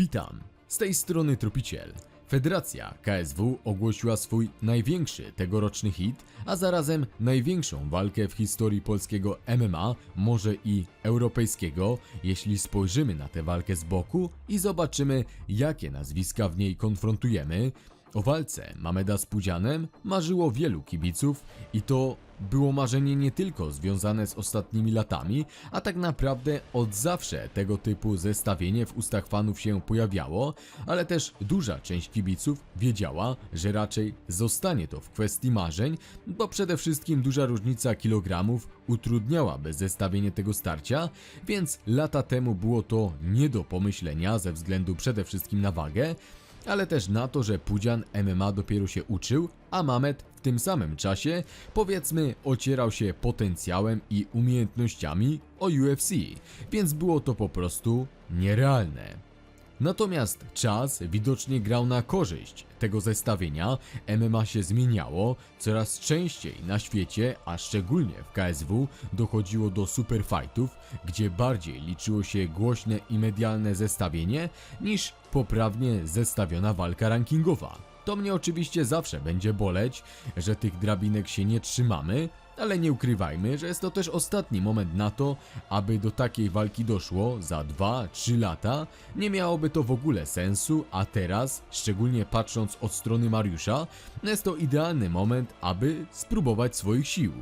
Witam, z tej strony Tropiciel. Federacja KSW ogłosiła swój największy tegoroczny hit, a zarazem największą walkę w historii polskiego MMA, może i europejskiego, jeśli spojrzymy na tę walkę z boku i zobaczymy, jakie nazwiska w niej konfrontujemy. O walce Mameda z Pudzianem marzyło wielu kibiców i to było marzenie nie tylko związane z ostatnimi latami, a tak naprawdę od zawsze tego typu zestawienie w ustach fanów się pojawiało, ale też duża część kibiców wiedziała, że raczej zostanie to w kwestii marzeń, bo przede wszystkim duża różnica kilogramów utrudniałaby zestawienie tego starcia, więc lata temu było to nie do pomyślenia ze względu przede wszystkim na wagę, ale też na to, że Pudzian MMA dopiero się uczył, a Mamet w tym samym czasie, powiedzmy, ocierał się potencjałem i umiejętnościami o UFC, więc było to po prostu nierealne. Natomiast czas widocznie grał na korzyść tego zestawienia. MMA się zmieniało, coraz częściej na świecie, a szczególnie w KSW, dochodziło do superfightów, gdzie bardziej liczyło się głośne i medialne zestawienie niż poprawnie zestawiona walka rankingowa. To mnie oczywiście zawsze będzie boleć, że tych drabinek się nie trzymamy, ale nie ukrywajmy, że jest to też ostatni moment na to, aby do takiej walki doszło za 2-3 lata. Nie miałoby to w ogóle sensu, a teraz, szczególnie patrząc od strony Mariusza, jest to idealny moment, aby spróbować swoich sił.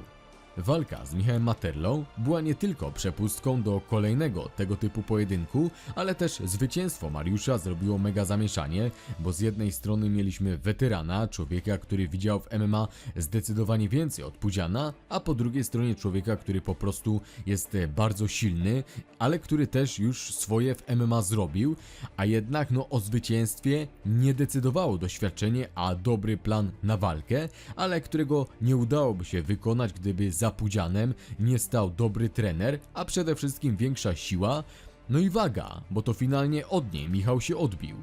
Walka z Michałem Materlą była nie tylko przepustką do kolejnego tego typu pojedynku, ale też zwycięstwo Mariusza zrobiło mega zamieszanie, bo z jednej strony mieliśmy weterana, człowieka, który widział w MMA zdecydowanie więcej od Pudziana, a po drugiej stronie człowieka, który po prostu jest bardzo silny, ale który też już swoje w MMA zrobił, a jednak no o zwycięstwie nie decydowało doświadczenie, a dobry plan na walkę, ale którego nie udałoby się wykonać, gdyby za Pudzianem nie stał dobry trener, a przede wszystkim większa siła, no i waga, bo to finalnie od niej Michał się odbił.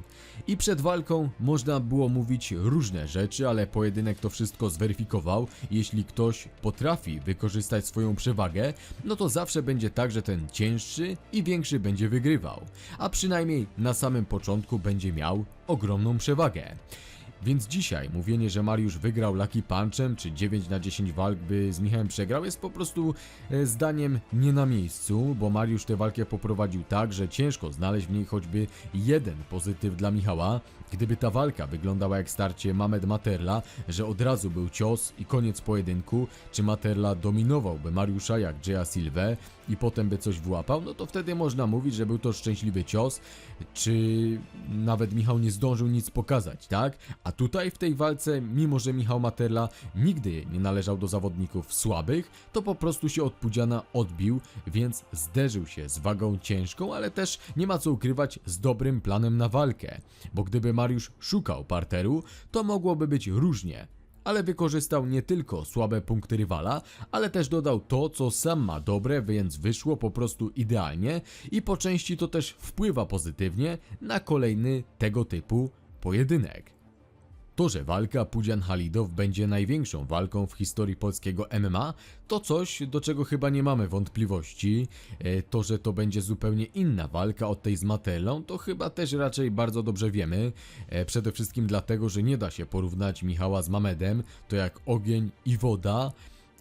I przed walką można było mówić różne rzeczy, ale pojedynek to wszystko zweryfikował. Jeśli ktoś potrafi wykorzystać swoją przewagę, no to zawsze będzie tak, że ten cięższy i większy będzie wygrywał. A przynajmniej na samym początku będzie miał ogromną przewagę. Więc dzisiaj mówienie, że Mariusz wygrał Lucky Punchem, czy 9 na 10 walk by z Michałem przegrał, jest po prostu e, zdaniem nie na miejscu, bo Mariusz tę walkę poprowadził tak, że ciężko znaleźć w niej choćby jeden pozytyw dla Michała. Gdyby ta walka wyglądała jak starcie Mamed Materla, że od razu był cios i koniec pojedynku, czy Materla dominowałby Mariusza jak Jaya Silve i potem by coś włapał, no to wtedy można mówić, że był to szczęśliwy cios, czy nawet Michał nie zdążył nic pokazać, tak? A tutaj w tej walce, mimo że Michał Materla nigdy nie należał do zawodników słabych, to po prostu się od Pudziana odbił, więc zderzył się z wagą ciężką, ale też nie ma co ukrywać z dobrym planem na walkę, bo gdyby Mariusz szukał parteru, to mogłoby być różnie ale wykorzystał nie tylko słabe punkty rywala, ale też dodał to, co sam ma dobre, więc wyszło po prostu idealnie i po części to też wpływa pozytywnie na kolejny tego typu pojedynek. To, że walka Pudzian Halidow będzie największą walką w historii polskiego MMA, to coś, do czego chyba nie mamy wątpliwości. E, To, że to będzie zupełnie inna walka od tej z Matelą, to chyba też raczej bardzo dobrze wiemy. E, Przede wszystkim dlatego, że nie da się porównać Michała z Mamedem, to jak ogień i woda.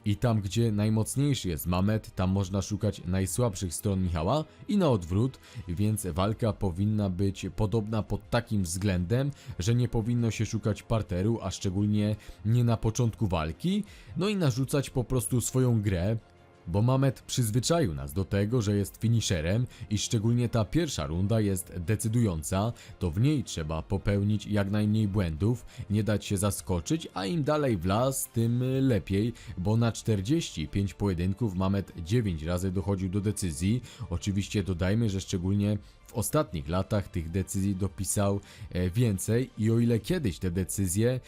I tam, gdzie najmocniejszy jest Mamet, tam można szukać najsłabszych stron Michała i na odwrót, więc walka powinna być podobna pod takim względem, że nie powinno się szukać parteru, a szczególnie nie na początku walki, no i narzucać po prostu swoją grę, bo Mamet przyzwyczaił nas do tego, że jest finisherem i szczególnie ta pierwsza runda jest decydująca, to w niej trzeba popełnić jak najmniej błędów, nie dać się zaskoczyć, a im dalej w las, tym lepiej, bo na 45 pojedynków Mamet 9 razy dochodził do decyzji. Oczywiście dodajmy, że szczególnie w ostatnich latach tych decyzji dopisał e, więcej i o ile kiedyś te decyzje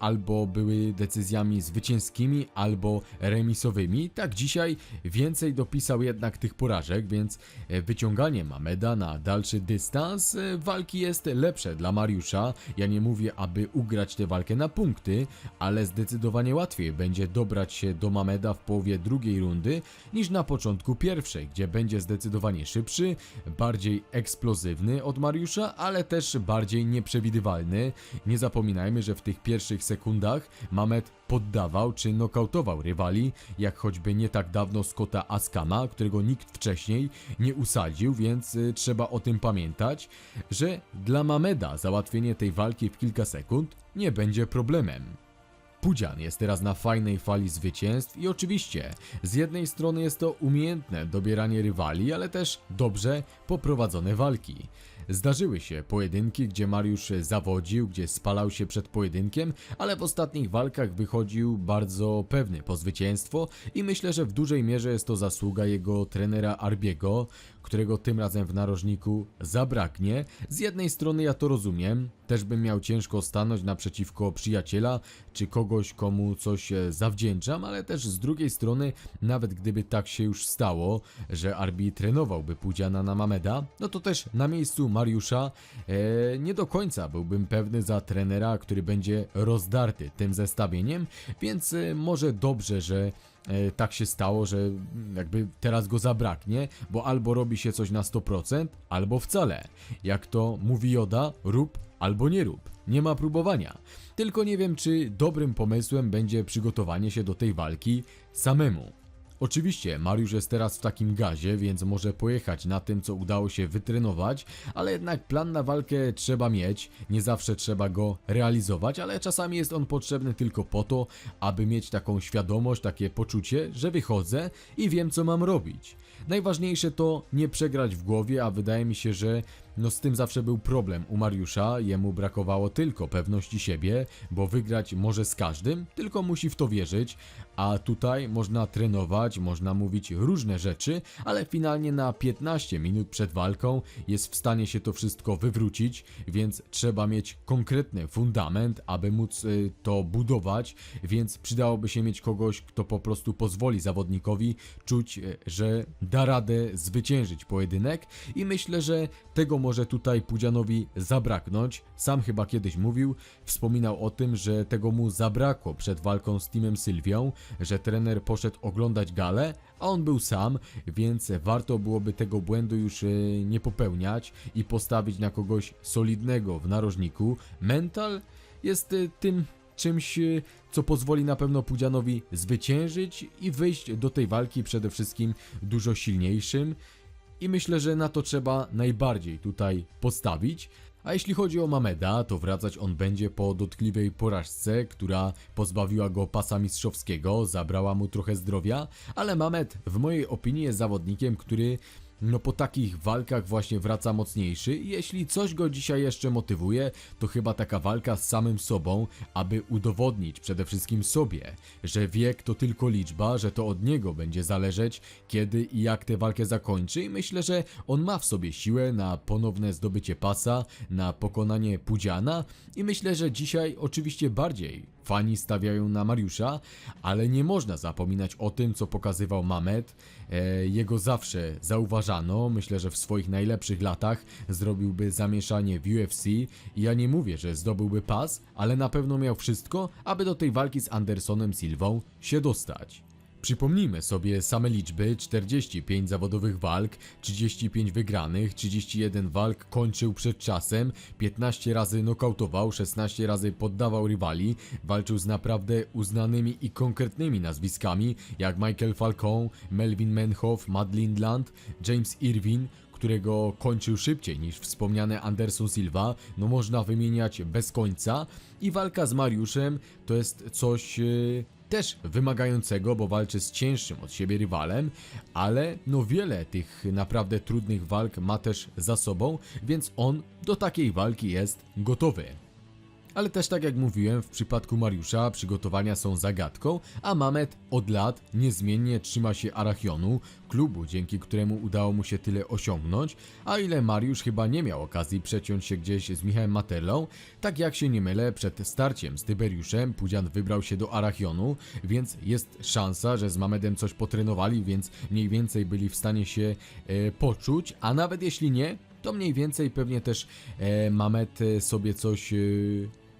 albo były decyzjami zwycięskimi, albo remisowymi. Tak dzisiaj więcej dopisał jednak tych porażek, więc e, wyciąganie Mameda na dalszy dystans e, walki jest lepsze dla Mariusza. Ja nie mówię, aby ugrać tę walkę na punkty, ale zdecydowanie łatwiej będzie dobrać się do Mameda w połowie drugiej rundy niż na początku pierwszej, gdzie będzie zdecydowanie szybszy, bardziej eksplozywny od Mariusza, ale też bardziej nieprzewidywalny. Nie zapominajmy, że w tych pierwszych sekundach Mamed poddawał czy nokautował rywali, jak choćby nie tak dawno Scotta Askama, którego nikt wcześniej nie usadził, więc y, trzeba o tym pamiętać, że dla Mameda załatwienie tej walki w kilka sekund nie będzie problemem. Pudzian jest teraz na fajnej fali zwycięstw i oczywiście z jednej strony jest to umiejętne dobieranie rywali, ale też dobrze poprowadzone walki. Zdarzyły się pojedynki, gdzie Mariusz zawodził, gdzie spalał się przed pojedynkiem, ale w ostatnich walkach wychodził bardzo pewny po zwycięstwo i myślę, że w dużej mierze jest to zasługa jego trenera Arbiego, którego tym razem w narożniku zabraknie. Z jednej strony ja to rozumiem, też bym miał ciężko stanąć naprzeciwko przyjaciela, czy kogoś, komu coś e, zawdzięczam, ale też z drugiej strony, nawet gdyby tak się już stało, że Arbi trenowałby Pudziana na Mameda, no to też na miejscu Mariusza e, nie do końca byłbym pewny za trenera, który będzie rozdarty tym zestawieniem, więc e, może dobrze, że tak się stało, że jakby teraz go zabraknie, bo albo robi się coś na 100%, albo wcale. Jak to mówi Joda, rób albo nie rób. Nie ma próbowania. Tylko nie wiem, czy dobrym pomysłem będzie przygotowanie się do tej walki samemu. Oczywiście, Mariusz jest teraz w takim gazie, więc może pojechać na tym, co udało się wytrenować, ale jednak plan na walkę trzeba mieć, nie zawsze trzeba go realizować, ale czasami jest on potrzebny tylko po to, aby mieć taką świadomość, takie poczucie, że wychodzę i wiem, co mam robić. Najważniejsze to nie przegrać w głowie, a wydaje mi się, że no z tym zawsze był problem. U Mariusza, jemu brakowało tylko pewności siebie, bo wygrać może z każdym, tylko musi w to wierzyć, a tutaj można trenować, można mówić różne rzeczy, ale finalnie na 15 minut przed walką jest w stanie się to wszystko wywrócić, więc trzeba mieć konkretny fundament, aby móc y, to budować, więc przydałoby się mieć kogoś, kto po prostu pozwoli zawodnikowi czuć, y, że da radę zwyciężyć pojedynek. I myślę, że tego może tutaj Pudzianowi zabraknąć. Sam chyba kiedyś mówił, wspominał o tym, że tego mu zabrakło przed walką z Teamem Sylwią, że trener poszedł oglądać galę, a on był sam, więc warto byłoby tego błędu już e, nie popełniać i postawić na kogoś solidnego w narożniku. Mental jest e, tym czymś, e, co pozwoli na pewno Pudzianowi zwyciężyć i wyjść do tej walki przede wszystkim dużo silniejszym. I myślę, że na to trzeba najbardziej tutaj postawić. A jeśli chodzi o Mameda, to wracać on będzie po dotkliwej porażce, która pozbawiła go pasa mistrzowskiego, zabrała mu trochę zdrowia, ale Mamed w mojej opinii jest zawodnikiem, który no po takich walkach właśnie wraca mocniejszy. I jeśli coś go dzisiaj jeszcze motywuje, to chyba taka walka z samym sobą, aby udowodnić przede wszystkim sobie, że wiek to tylko liczba, że to od niego będzie zależeć, kiedy i jak tę walkę zakończy. I myślę, że on ma w sobie siłę na ponowne zdobycie pasa, na pokonanie Pudziana. I myślę, że dzisiaj oczywiście bardziej Fani stawiają na Mariusza, ale nie można zapominać o tym, co pokazywał Mamet. E, jego zawsze zauważano. Myślę, że w swoich najlepszych latach zrobiłby zamieszanie w UFC. Ja nie mówię, że zdobyłby pas, ale na pewno miał wszystko, aby do tej walki z Andersonem Silvą się dostać. Przypomnijmy sobie same liczby: 45 zawodowych walk, 35 wygranych, 31 walk kończył przed czasem, 15 razy nokautował, 16 razy poddawał rywali, walczył z naprawdę uznanymi i konkretnymi nazwiskami jak Michael Falcone, Melvin Menhoff, Matt Lindland, James Irwin, którego kończył szybciej niż wspomniany Anderson Silva, no można wymieniać bez końca. I walka z Mariuszem to jest coś yy, też wymagającego, bo walczy z cięższym od siebie rywalem, ale no wiele tych naprawdę trudnych walk ma też za sobą, więc on do takiej walki jest gotowy. Ale też tak jak mówiłem, w przypadku Mariusza przygotowania są zagadką, a Mamet od lat niezmiennie trzyma się Arachionu, klubu, dzięki któremu udało mu się tyle osiągnąć, a ile Mariusz chyba nie miał okazji przeciąć się gdzieś z Michałem Materlą, tak jak się nie mylę, przed starciem z Tyberiuszem Pudzian wybrał się do Arachionu, więc jest szansa, że z Mamedem coś potrenowali, więc mniej więcej byli w stanie się e, poczuć, a nawet jeśli nie, to mniej więcej pewnie też e, Mamet e, sobie coś e,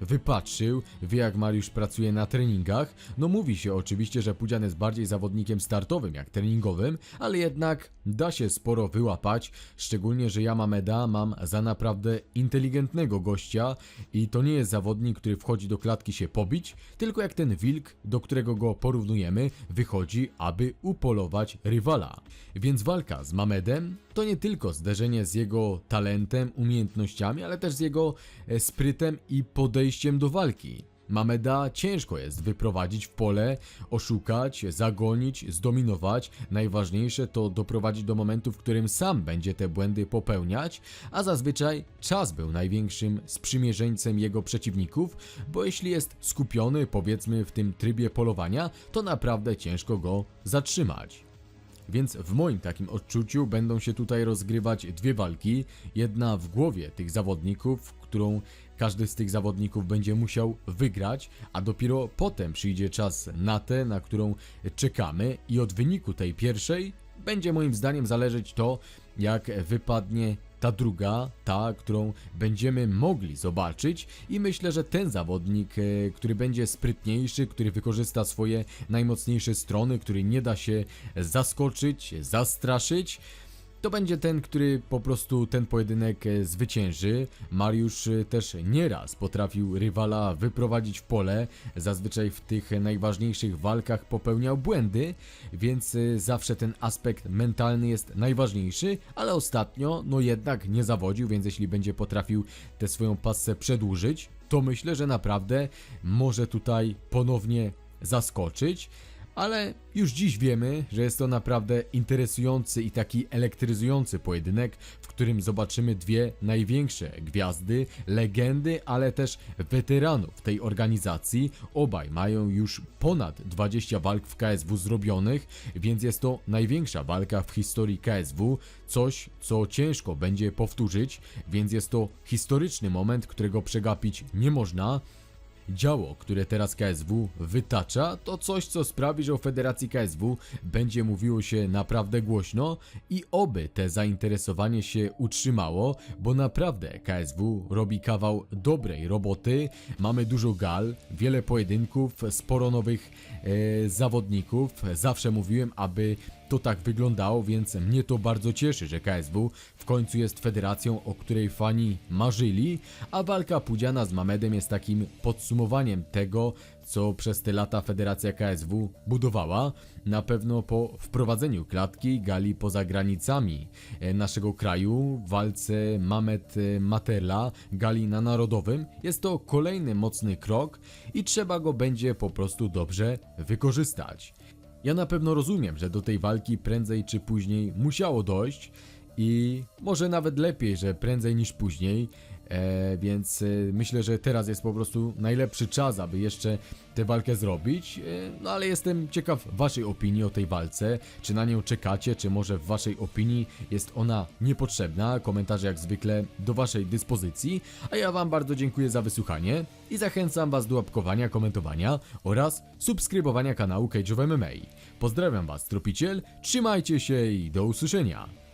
wypatrzył, wie jak Mariusz pracuje na treningach. No mówi się oczywiście, że Pudzian jest bardziej zawodnikiem startowym jak treningowym, ale jednak da się sporo wyłapać, szczególnie, że ja Mameda mam za naprawdę inteligentnego gościa i to nie jest zawodnik, który wchodzi do klatki się pobić, tylko jak ten wilk, do którego go porównujemy, wychodzi, aby upolować rywala. Więc walka z Mamedem to nie tylko zderzenie z jego talentem, umiejętnościami, ale też z jego e, sprytem i podejściem do walki. Mameda ciężko jest wyprowadzić w pole, oszukać, zagonić, zdominować. Najważniejsze to doprowadzić do momentu, w którym sam będzie te błędy popełniać, a zazwyczaj czas był największym sprzymierzeńcem jego przeciwników, bo jeśli jest skupiony, powiedzmy, w tym trybie polowania, to naprawdę ciężko go zatrzymać. Więc w moim takim odczuciu będą się tutaj rozgrywać dwie walki. Jedna w głowie tych zawodników, którą każdy z tych zawodników będzie musiał wygrać, a dopiero potem przyjdzie czas na tę, na którą czekamy i od wyniku tej pierwszej będzie moim zdaniem zależeć to, jak wypadnie ta druga, ta, którą będziemy mogli zobaczyć i myślę, że ten zawodnik, e, który będzie sprytniejszy, który wykorzysta swoje najmocniejsze strony, który nie da się zaskoczyć, zastraszyć, to będzie ten, który po prostu ten pojedynek e, zwycięży. Mariusz e, też nieraz potrafił rywala wyprowadzić w pole. Zazwyczaj w tych najważniejszych walkach popełniał błędy, więc e, zawsze ten aspekt mentalny jest najważniejszy, ale ostatnio no jednak nie zawodził, więc jeśli będzie potrafił tę swoją pasę przedłużyć, to myślę, że naprawdę może tutaj ponownie zaskoczyć ale już dziś wiemy, że jest to naprawdę interesujący i taki elektryzujący pojedynek, w którym zobaczymy dwie największe gwiazdy, legendy, ale też weteranów tej organizacji. Obaj mają już ponad 20 walk w KSW zrobionych, więc jest to największa walka w historii KSW, coś co ciężko będzie powtórzyć, więc jest to historyczny moment, którego przegapić nie można. Działo, które teraz KSW wytacza, to coś, co sprawi, że o Federacji KSW będzie mówiło się naprawdę głośno i oby te zainteresowanie się utrzymało, bo naprawdę KSW robi kawał dobrej roboty. Mamy dużo gal, wiele pojedynków, sporo nowych e, zawodników. Zawsze mówiłem, aby to tak wyglądało, więc mnie to bardzo cieszy, że KSW w końcu jest federacją, o której fani marzyli, a walka Pudziana z Mamedem jest takim podsumowaniem tego, co przez te lata Federacja KSW budowała. Na pewno po wprowadzeniu klatki gali poza granicami e, naszego kraju, walce Mamet Materla, gali na narodowym, jest to kolejny mocny krok i trzeba go będzie po prostu dobrze wykorzystać. Ja na pewno rozumiem, że do tej walki prędzej czy później musiało dojść i może nawet lepiej, że prędzej niż później, e, więc e, myślę, że teraz jest po prostu najlepszy czas, aby jeszcze tę walkę zrobić. E, no ale jestem ciekaw Waszej opinii o tej walce. Czy na nią czekacie, czy może w Waszej opinii jest ona niepotrzebna? Komentarze jak zwykle do Waszej dyspozycji. A ja Wam bardzo dziękuję za wysłuchanie i zachęcam Was do łapkowania, komentowania oraz subskrybowania kanału Cage of MMA. Pozdrawiam Was, Tropiciel, trzymajcie się i do usłyszenia.